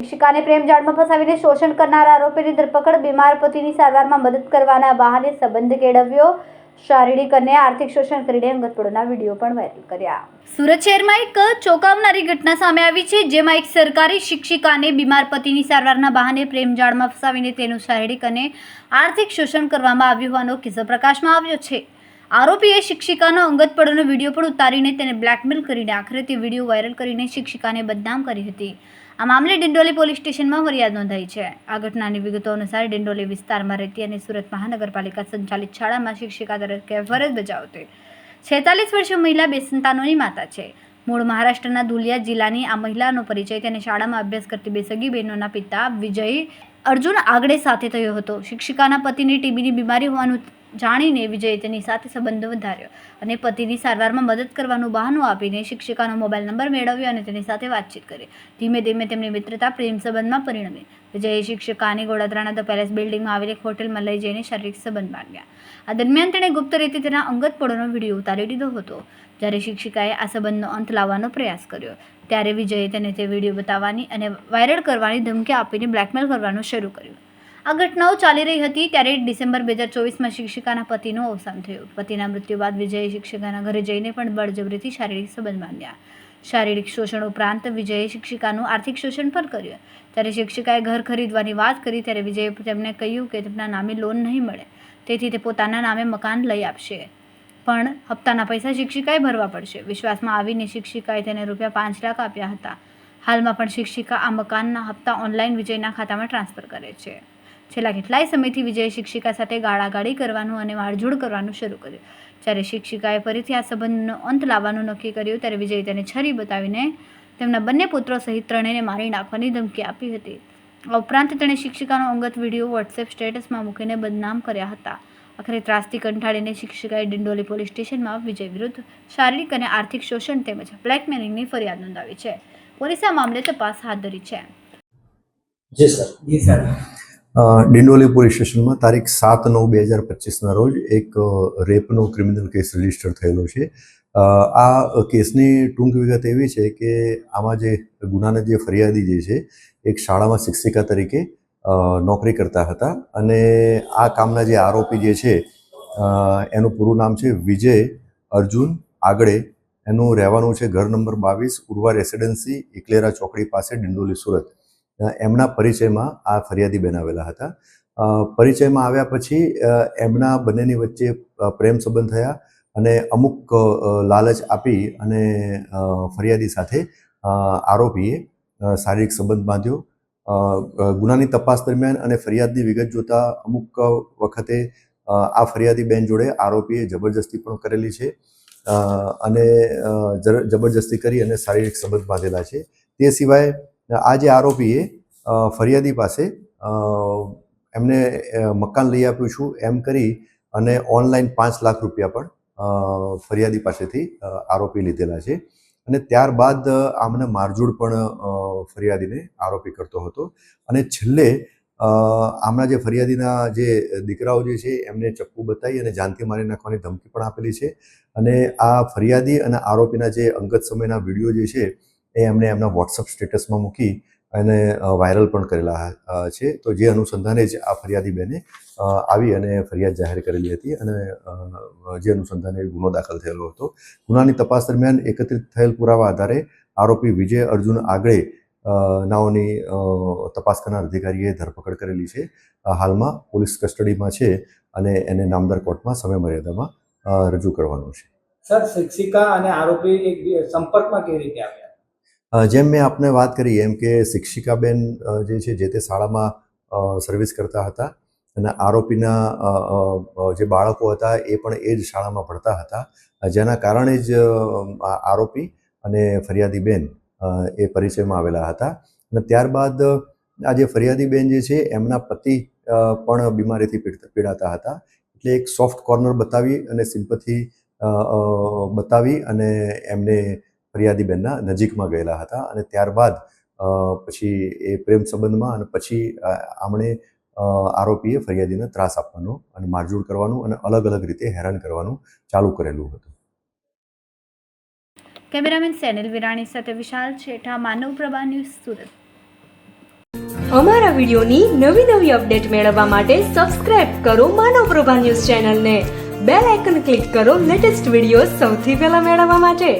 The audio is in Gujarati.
શિક્ષિકાને પ્રેમ જાળમાં ફસાવીને શોષણ કરનાર આરોપીની ધરપકડ, બીમાર પતિની સારવારમાં મદદ કરવાના બહાને સંબંધ કેળવ્યો. શારીરિક અને આર્થિક શોષણ કરીને અંગતપોળોના વીડિયો પણ વાયરલ કર્યા. સુરત શહેરમાં એક ચોંકાવનારી ઘટના સામે આવી છે, જેમાં એક સરકારી શિક્ષિકાને બીમાર પતિની સારવારના બહાને પ્રેમ જાળમાં ફસાવીને તેનું શારીરિક અને આર્થિક શોષણ કરવામાં આવ્યું હોવાનો કિસ્સો પ્રકાશમાં આવ્યો છે. આરોપીએ શિક્ષિકાનો અંગતપળોનો વીડિયો પણ ઉતારીને તેને બ્લેકમેલ કરીને આખરે તે વીડિયો વાયરલ કરીને શિક્ષિકાને બદનામ કરી હતી. આ મામલે ડિંડોલી પોલીસ સ્ટેશનમાં ફરિયાદ નોંધાઈ છે. આ ઘટનાની વિગતો અનુસાર ડિંડોલી વિસ્તારમાં રહેતી અને સુરત મહાનગરપાલિકા સંચાલિત શાળામાં શિક્ષિકા તરીકે ફરજ બજાવતી. છેતાલીસ વર્ષીય મહિલા બે સંતાનોની માતા છે. મૂળ મહારાષ્ટ્રના ધુલિયા જિલ્લાની આ મહિલાનો પરિચય તેને શાળામાં અભ્યાસ કરતી બે સગી બહેનોના પિતા વિજય અર્જુન આગળે સાથે થયો હતો. શિક્ષિકાના પતિને ટીબીની બીમારી હોવાનું જાણીને વિજયે તેની સાથે સંબંધ વધાર્યો અને પતિની સારવારમાં મદદ કરવાનું બહાનું આપીને શિક્ષિકાનો મોબાઈલ નંબર મેળવ્યો અને તેની સાથે વાતચીત કરી. ધીમે ધીમે તેમની મિત્રતા પ્રેમ સંબંધમાં પરિણમી. વિજયે શિક્ષિકાને ગોડાદરાના ધ પેલેસ બિલ્ડિંગમાં આવેલી એક હોટલમાં લઈ જઈને શારીરિક સંબંધ માંગ્યા આ દરમિયાન તેણે ગુપ્ત રીતે તેના અંગત પળોનો વીડિયો ઉતારી દીધો હતો. જ્યારે શિક્ષિકાએ આ સંબંધનો અંત લાવવાનો પ્રયાસ કર્યો, ત્યારે વિજયે તેને તે વીડિયો બતાવવાની અને વાયરલ કરવાની ધમકી આપીને બ્લેકમેલ કરવાનું શરૂ કર્યું. આ ઘટનાઓ ચાલી રહી હતી ત્યારે ડિસેમ્બર બે હજાર ચોવીસમાં શિક્ષિકાના પતિનું અવસાન થયું. પતિના મૃત્યુ બાદ વિજયે શિક્ષિકાના ઘરે જઈને પણ બળજબરીથી શારીરિક સંબંધ બાંધ્યા શારીરિક શોષણ ઉપરાંત વિજયે શિક્ષિકાનું આર્થિક શોષણ પણ કર્યું. ત્યારે શિક્ષિકાએ ઘર ખરીદવાની વાત કરી ત્યારે વિજયે તેમને કહ્યું કે તેમના નામે લોન નહીં મળે. તેથી તે પોતાના નામે મકાન લઈ આપશે. પણ હપ્તાના પૈસા શિક્ષિકાએ ભરવા પડશે. વિશ્વાસમાં આવીને શિક્ષિકાએ તેને રૂપિયા પાંચ લાખ આપ્યા હતા. હાલમાં પણ શિક્ષિકા આ મકાનના હપ્તા ઓનલાઈન વિજયના ખાતામાં ટ્રાન્સફર કરે છે. છેલ્લા કેટલાય સમયથી વિજયે શિક્ષિકા સાથે ગાળાગાળી કરવાનું અને મારઝૂડ કરવાનું શરૂ કર્યું. જ્યારે શિક્ષિકાએ ફરીથી આ સંબંધનો અંત લાવવાનું નક્કી કર્યું ત્યારે વિજયે તેને છરી બતાવીને તેમના બંને પુત્રો સહિત ત્રણેયને મારી નાખવાની ધમકી આપી હતી. આ ઉપરાંત તેણે શિક્ષિકાનો અંગત વીડિયો વોટ્સએપ સ્ટેટસમાં મૂકીને બદનામ કર્યા હતા. આખરે ત્રાસથી કંટાળીને શિક્ષિકાએ ડિંડોલી પોલીસ સ્ટેશનમાં વિજય વિરુદ્ધ શારીરિક અને આર્થિક શોષણ તેમજ બ્લેકમેલિંગની ફરિયાદ નોંધાવી છે. પોલીસે આ મામલે તપાસ હાથ ધરી છે. જી સર. જી સર. ડિંડોલી પોલીસ સ્ટેશનમાં તારીખ સાત નવ બે હજાર પચીસના રોજ એક રેપનો ક્રિમિનલ કેસ રજિસ્ટર થયેલો છે. આ કેસની ટૂંક વિગત એવી છે કે આમાં જે ગુનાના જે ફરિયાદી જે છે, એક શાળામાં શિક્ષિકા તરીકે નોકરી કરતા હતા અને આ કામના જે આરોપી જે છે એનું પૂરું નામ છે વિજય અર્જુન આગળે એનું રહેવાનું છે ઘર નંબર બાવીસ ઉર્વા રેસિડેન્સી ઇકલેરા ચોકડી પાસે, ડિંડોલી, સુરત. એમના પરિચયમાં આ ફરિયાદી બનાવેલા હતા. પરિચયમાં આવ્યા પછી એમના બંનેની વચ્ચે પ્રેમ સંબંધ થયા અને અમુક લાલચ આપી અને ફરિયાદી સાથે આરોપીએ શારીરિક સંબંધ બાંધ્યો. ગુનાની તપાસ દરમિયાન અને ફરિયાદની વિગત જોતા અમુક વખતે આ ફરિયાદી બેન જોડે આરોપીએ જબરજસ્તી પણ કરેલી છે. અને જબરજસ્તી કરી અને શારીરિક સંબંધ બાંધેલા છે. તે સિવાય આ જે આરોપીએ ફરિયાદી પાસે એમને મકાન લઈ આપ્યું છું એમ કરી અને ઓનલાઈન પાંચ લાખ રૂપિયા પણ ફરિયાદી પાસેથી આરોપી લીધેલા છે. અને ત્યારબાદ આમને મારઝૂડ પણ ફરિયાદીને આરોપી કરતો હતો. અને છેલ્લે આમના જે ફરિયાદીના જે દીકરાઓ જે છે એમને ચપ્પુ બતાવી અને જાનથી મારી નાખવાની ધમકી પણ આપેલી છે. અને આ ફરિયાદી અને આરોપીના જે અંગત સમયના વીડિયો જે છે એ એમણે એમના વોટ્સઅપ સ્ટેટસમાં મૂકી અને વાયરલ પણ કરેલા છે. તો જે અનુસંધાને જ આ ફરિયાદી બેને આવી અને ફરિયાદ જાહેર કરેલી હતી અને જે અનુસંધાને ગુનો દાખલ થયેલો હતો. ગુનાની તપાસ દરમિયાન એકત્રિત થયેલ પુરાવા આધારે આરોપી વિજય અર્જુન આગળે નાઓની તપાસ કરનાર અધિકારીએ ધરપકડ કરેલી છે. હાલમાં પોલીસ કસ્ટડીમાં છે અને એને નામદાર કોર્ટમાં સમય મર્યાદામાં રજૂ કરવાનું છે. સર શિક્ષિકા અને આરોપી સંપર્કમાં કેવી રીતે આવ્યા અ, જેમ મેં આપને વાત કરી, એમ કે શિક્ષિકાબેન જે છે, જે તે શાળામાં સર્વિસ કરતા હતા અને આરોપીના જે બાળકો હતા એ પણ એ જ શાળામાં ભણતા હતા. જેના કારણે જ આરોપી અને ફરિયાદી બેન એ પરિચયમાં આવેલા હતા અને ત્યારબાદ, આ જે ફરિયાદી બેન જે છે, એમના પતિ પણ બીમારીથી પીડાતા હતા. એટલે એક સોફ્ટ કોર્નર બતાવી અને સિમ્પથી બતાવી અને એમને ફરિયાદી બેનના નજીકમાં ગયેલા હતા અને ત્યારબાદ અ, પછી એ પ્રેમ સંબંધમાં અને પછી આમણે આરોપીએ ફરિયાદીને ત્રાસ આપવાનો અને મારઝૂડ કરવાનું અને અલગ અલગ રીતે હેરાન કરવાનું ચાલુ કરેલું હતું. કેમેરામેન સેનિલ વિરાણી સાથે વિશાલ છેઠા માનવ પ્રભા ન્યૂઝ સુરત. અમારા વિડીયોની નવી નવી અપડેટ મેળવવા માટે સબસ્ક્રાઇબ કરો માનવ પ્રભા ન્યૂઝ ચેનલને. બેલ આઇકન ક્લિક કરો લેટેસ્ટ વીડિયો સૌથી પહેલા મેળવવા માટે.